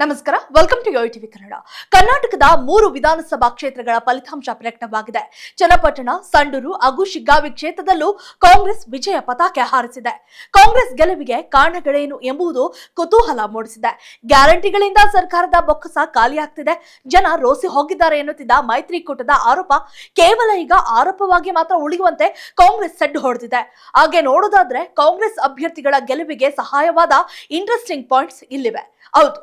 ನಮಸ್ಕಾರ welcome to TV Kannada ಕರ್ನಾಟಕದ ಮೂರು ವಿಧಾನಸಭಾ ಕ್ಷೇತ್ರಗಳ ಫಲಿತಾಂಶ ಪ್ರಕಟವಾಗಿದೆ. ಚನ್ನಪಟ್ಟಣ, ಸಂಡೂರು ಹಾಗೂ ಶಿಗ್ಗಾವಿ ಕ್ಷೇತ್ರದಲ್ಲೂ ಕಾಂಗ್ರೆಸ್ ವಿಜಯ ಪತಾಕೆ ಹಾರಿಸಿದೆ. ಕಾಂಗ್ರೆಸ್ ಗೆಲುವಿಗೆ ಕಾರಣಗಳೇನು ಎಂಬುದು ಕುತೂಹಲ ಮೂಡಿಸಿದೆ. ಗ್ಯಾರಂಟಿಗಳಿಂದ ಸರ್ಕಾರದ ಬೊಕ್ಕಸ ಖಾಲಿಯಾಗ್ತಿದೆ ಜನ ರೋಸಿ ಹೋಗಿದ್ದಾರೆ ಎನ್ನುತ್ತಿದ್ದ ಮೈತ್ರಿಕೂಟದ ಆರೋಪ ಕೇವಲ ಈಗ ಆರೋಪವಾಗಿ ಮಾತ್ರ ಉಳಿಯುವಂತೆ ಕಾಂಗ್ರೆಸ್ ಸೆಡ್ಡು ಹೊಡೆದಿದೆ. ಹಾಗೆ ನೋಡೋದಾದ್ರೆ ಕಾಂಗ್ರೆಸ್ ಅಭ್ಯರ್ಥಿಗಳ ಗೆಲುವಿಗೆ ಸಹಾಯವಾದ ಇಂಟ್ರೆಸ್ಟಿಂಗ್ ಪಾಯಿಂಟ್ಸ್ ಇಲ್ಲಿವೆ. ಹೌದು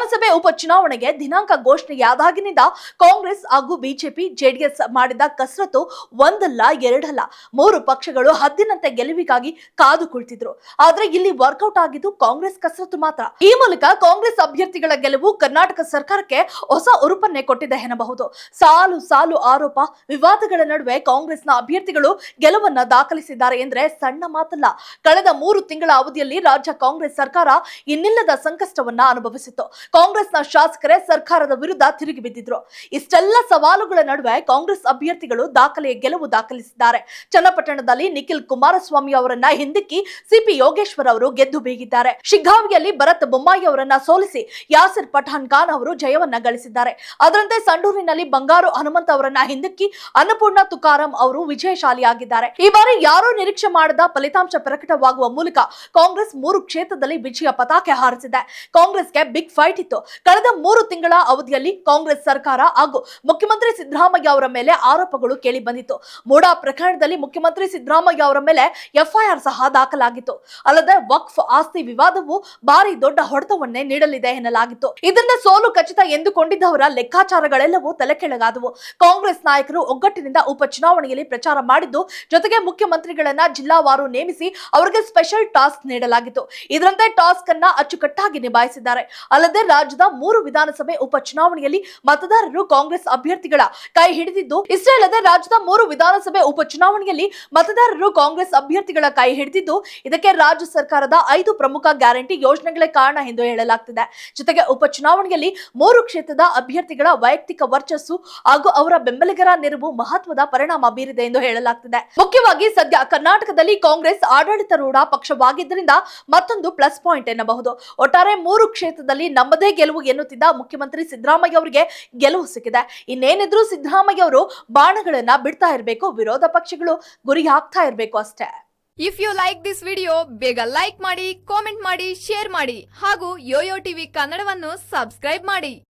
ವಿಧಾನಸಭೆ ಉಪಚುನಾವಣೆಗೆ ದಿನಾಂಕ ಘೋಷಣೆಯಾದಾಗಿನಿಂದ ಕಾಂಗ್ರೆಸ್ ಹಾಗೂ ಬಿಜೆಪಿ ಜೆಡಿಎಸ್ ಮಾಡಿದ ಕಸರತ್ತು ಒಂದಲ್ಲ ಎರಡಲ್ಲ. ಮೂರು ಪಕ್ಷಗಳು ಹದ್ದಿನಂತೆ ಗೆಲುವಿಗಾಗಿ ಕಾದು ಕುಳಿತಿದ್ರು. ಆದ್ರೆ ಇಲ್ಲಿ ವರ್ಕೌಟ್ ಆಗಿದ್ದು ಕಾಂಗ್ರೆಸ್ ಕಸರತ್ತು ಮಾತ್ರ. ಈ ಮೂಲಕ ಕಾಂಗ್ರೆಸ್ ಅಭ್ಯರ್ಥಿಗಳ ಗೆಲುವು ಕರ್ನಾಟಕ ಸರ್ಕಾರಕ್ಕೆ ಹೊಸ ಉರುಪನ್ನೇ ಕೊಟ್ಟಿದೆ ಎನ್ನಬಹುದು. ಸಾಲು ಸಾಲು ಆರೋಪ, ವಿವಾದಗಳ ನಡುವೆ ಕಾಂಗ್ರೆಸ್ನ ಅಭ್ಯರ್ಥಿಗಳು ಗೆಲುವನ್ನ ದಾಖಲಿಸಿದ್ದಾರೆ ಎಂದ್ರೆ ಸಣ್ಣ ಮಾತಲ್ಲ. ಕಳೆದ ಮೂರು ತಿಂಗಳ ಅವಧಿಯಲ್ಲಿ ರಾಜ್ಯ ಕಾಂಗ್ರೆಸ್ ಸರ್ಕಾರ ಇನ್ನಿಲ್ಲದ ಸಂಕಷ್ಟವನ್ನ ಅನುಭವಿಸಿತ್ತು. ಕಾಂಗ್ರೆಸ್ನ ಶಾಸಕರೇ ಸರ್ಕಾರದ ವಿರುದ್ಧ ತಿರುಗಿ ಬಿದ್ದಿದ್ರು. ಇಷ್ಟೆಲ್ಲ ಸವಾಲುಗಳ ನಡುವೆ ಕಾಂಗ್ರೆಸ್ ಅಭ್ಯರ್ಥಿಗಳು ದಾಖಲೆಯ ಗೆಲುವು ದಾಖಲಿಸಿದ್ದಾರೆ. ಚನ್ನಪಟ್ಟಣದಲ್ಲಿ ನಿಖಿಲ್ ಕುಮಾರಸ್ವಾಮಿ ಅವರನ್ನ ಹಿಂದಿಕ್ಕಿ ಸಿಪಿ ಯೋಗೇಶ್ವರ್ ಅವರು ಗೆದ್ದು ಬೀಗಿದ್ದಾರೆ. ಶಿಗ್ಗಾವಿಯಲ್ಲಿ ಭರತ್ ಬೊಮ್ಮಾಯಿ ಅವರನ್ನ ಸೋಲಿಸಿ ಯಾಸಿರ್ ಪಠಾನ್ ಖಾನ್ ಅವರು ಜಯವನ್ನ ಗಳಿಸಿದ್ದಾರೆ. ಅದರಂತೆ ಸಂಡೂರಿನಲ್ಲಿ ಬಂಗಾರು ಹನುಮಂತ ಅವರನ್ನ ಹಿಂದಿಕ್ಕಿ ಅನ್ನಪೂರ್ಣ ತುಕಾರಾಂ ಅವರು ವಿಜಯಶಾಲಿಯಾಗಿದ್ದಾರೆ. ಈ ಬಾರಿ ಯಾರೂ ನಿರೀಕ್ಷೆ ಮಾಡದ ಫಲಿತಾಂಶ ಪ್ರಕಟವಾಗುವ ಮೂಲಕ ಕಾಂಗ್ರೆಸ್ ಮೂರು ಕ್ಷೇತ್ರದಲ್ಲಿ ವಿಜಯ ಪತಾಕೆ ಹಾರಿಸಿದೆ. ಕಾಂಗ್ರೆಸ್ಗೆ ಬಿಗ್ ಫೈಟ್ ಇತ್ತು ಕಳೆದ ಮೂರು ತಿಂಗಳ ಅವಧಿಯಲ್ಲಿ ಕಾಂಗ್ರೆಸ್ ಸರ್ಕಾರ ಹಾಗೂ ಮುಖ್ಯಮಂತ್ರಿ ಸಿದ್ದರಾಮಯ್ಯ ಅವರ ಮೇಲೆ ಆರೋಪಗಳು ಕೇಳಿ ಬಂದಿತ್ತು. ಮೂಡಾ ಪ್ರಕರಣದಲ್ಲಿ ಮುಖ್ಯಮಂತ್ರಿ ಸಿದ್ದರಾಮಯ್ಯ ಅವರ ಮೇಲೆ ಎಫ್ಐಆರ್ ಸಹ ದಾಖಲಾಗಿತ್ತು. ಅಲ್ಲದೆ ವಕ್ಫ್ ಆಸ್ತಿ ವಿವಾದವು ಭಾರಿ ದೊಡ್ಡ ಹೊಡೆತವನ್ನೇ ನೀಡಲಿದೆ ಎನ್ನಲಾಗಿತ್ತು. ಇದರಿಂದ ಸೋಲು ಖಚಿತ ಎಂದುಕೊಂಡಿದ್ದವರ ಲೆಕ್ಕಾಚಾರಗಳೆಲ್ಲವೂ ತಲೆ ಕೆಳಗಾದವು ಕಾಂಗ್ರೆಸ್ ನಾಯಕರು ಒಗ್ಗಟ್ಟಿನಿಂದ ಉಪಚುನಾವಣೆಯಲ್ಲಿ ಪ್ರಚಾರ ಮಾಡಿದ್ದು, ಜೊತೆಗೆ ಮುಖ್ಯಮಂತ್ರಿಗಳನ್ನ ಜಿಲ್ಲಾವಾರು ನೇಮಿಸಿ ಅವರಿಗೆ ಸ್ಪೆಷಲ್ ಟಾಸ್ಕ್ ನೀಡಲಾಗಿತ್ತು. ಇದರಂತೆ ಟಾಸ್ಕ್ ಅನ್ನ ಅಚ್ಚುಕಟ್ಟಾಗಿ ನಿಭಾಯಿಸಿದ್ದಾರೆ. ಅಲ್ಲದೆ ರಾಜ್ಯದ ಮೂರು ವಿಧಾನಸಭೆ ಉಪಚುನಾವಣೆಯಲ್ಲಿ ಮತದಾರರು ಕಾಂಗ್ರೆಸ್ ಅಭ್ಯರ್ಥಿಗಳ ಕೈ ಹಿಡಿದಿದ್ದು ಇಷ್ಟೇ ರಾಜ್ಯದ ಮೂರು ವಿಧಾನಸಭೆ ಉಪಚುನಾವಣೆಯಲ್ಲಿ ಮತದಾರರು ಕಾಂಗ್ರೆಸ್ ಅಭ್ಯರ್ಥಿಗಳ ಕೈ ಹಿಡಿದಿದ್ದು, ಇದಕ್ಕೆ ರಾಜ್ಯ ಸರ್ಕಾರದ ಐದು ಪ್ರಮುಖ ಗ್ಯಾರಂಟಿ ಯೋಜನೆಗಳೇ ಕಾರಣ ಎಂದು ಹೇಳಲಾಗ್ತಿದೆ. ಜೊತೆಗೆ ಉಪಚುನಾವಣೆಯಲ್ಲಿ ಮೂರು ಕ್ಷೇತ್ರದ ಅಭ್ಯರ್ಥಿಗಳ ವೈಯಕ್ತಿಕ ವರ್ಚಸ್ಸು ಹಾಗೂ ಅವರ ಬೆಂಬಲಿಗರ ನೆರವು ಮಹತ್ವದ ಪರಿಣಾಮ ಬೀರಿದೆ ಎಂದು ಹೇಳಲಾಗ್ತಿದೆ. ಮುಖ್ಯವಾಗಿ ಸದ್ಯ ಕರ್ನಾಟಕದಲ್ಲಿ ಕಾಂಗ್ರೆಸ್ ಆಡಳಿತಾರೂಢ ಪಕ್ಷವಾಗಿದ್ದರಿಂದ ಮತ್ತೊಂದು ಪ್ಲಸ್ ಪಾಯಿಂಟ್ ಎನ್ನಬಹುದು. ಒಟ್ಟಾರೆ ಮೂರು ಕ್ಷೇತ್ರದಲ್ಲಿ ನಮ್ಮದೇ ಗೆಲುವು ಎನ್ನುತ್ತಿದ್ದ ಮುಖ್ಯಮಂತ್ರಿ ಸಿದ್ದರಾಮಯ್ಯ ಅವರಿಗೆ ಗೆಲುವು ಸಿಕ್ಕಿದೆ. ಇನ್ನೇನಿದ್ರು ಸಿದ್ದರಾಮಯ್ಯ ಅವರು ಬಾಣಗಳನ್ನ ಬಿಡ್ತಾ ಇರಬೇಕು, ವಿರೋಧ ಪಕ್ಷಗಳು ಗುರಿ ಹಾಕ್ತಾ ಇರಬೇಕು ಅಷ್ಟೇ. If you like this video ಬೇಗ ಲೈಕ್ ಮಾಡಿ ಕಾಮೆಂಟ್ ಮಾಡಿ ಶೇರ್ ಮಾಡಿ ಹಾಗೂ ಯೋಯೋ ಟಿವಿ ಕನ್ನಡವನ್ನು ಸಬ್ಸ್ಕ್ರೈಬ್ ಮಾಡಿ.